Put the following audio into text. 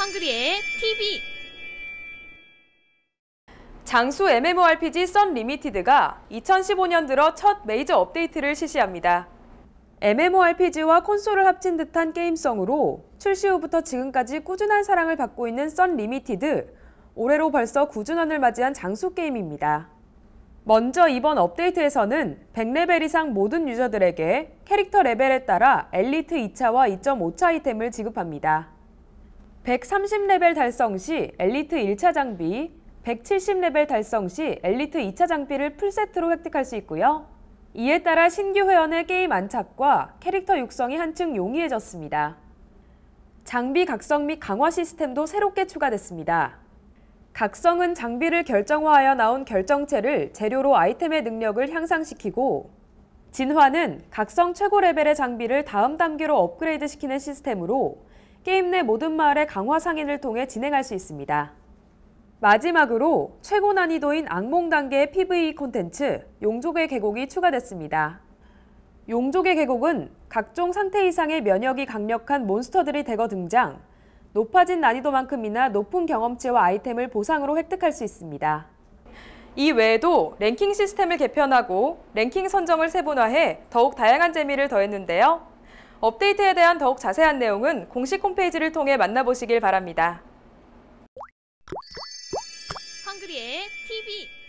헝그리의 TV 장수 MMORPG 썬 리미티드가 2015년 들어 첫 메이저 업데이트를 실시합니다. MMORPG와 콘솔을 합친 듯한 게임성으로 출시 후부터 지금까지 꾸준한 사랑을 받고 있는 썬 리미티드, 올해로 벌써 9주년을 맞이한 장수 게임입니다. 먼저 이번 업데이트에서는 100레벨 이상 모든 유저들에게 캐릭터 레벨에 따라 엘리트 2차와 2.5차 아이템을 지급합니다. 130레벨 달성 시 엘리트 1차 장비, 170레벨 달성 시 엘리트 2차 장비를 풀세트로 획득할 수 있고요. 이에 따라 신규 회원의 게임 안착과 캐릭터 육성이 한층 용이해졌습니다. 장비 각성 및 강화 시스템도 새롭게 추가됐습니다. 각성은 장비를 결정화하여 나온 결정체를 재료로 아이템의 능력을 향상시키고 진화는 각성 최고 레벨의 장비를 다음 단계로 업그레이드 시키는 시스템으로 게임 내 모든 마을의 강화 상인을 통해 진행할 수 있습니다. 마지막으로 최고 난이도인 악몽 단계의 PVE 콘텐츠 용족의 계곡이 추가됐습니다. 용족의 계곡은 각종 상태 이상의 면역이 강력한 몬스터들이 대거 등장, 높아진 난이도만큼이나 높은 경험치와 아이템을 보상으로 획득할 수 있습니다. 이 외에도 랭킹 시스템을 개편하고 랭킹 선정을 세분화해 더욱 다양한 재미를 더했는데요. 업데이트에 대한 더욱 자세한 내용은 공식 홈페이지를 통해 만나보시길 바랍니다. 헝그리의 TV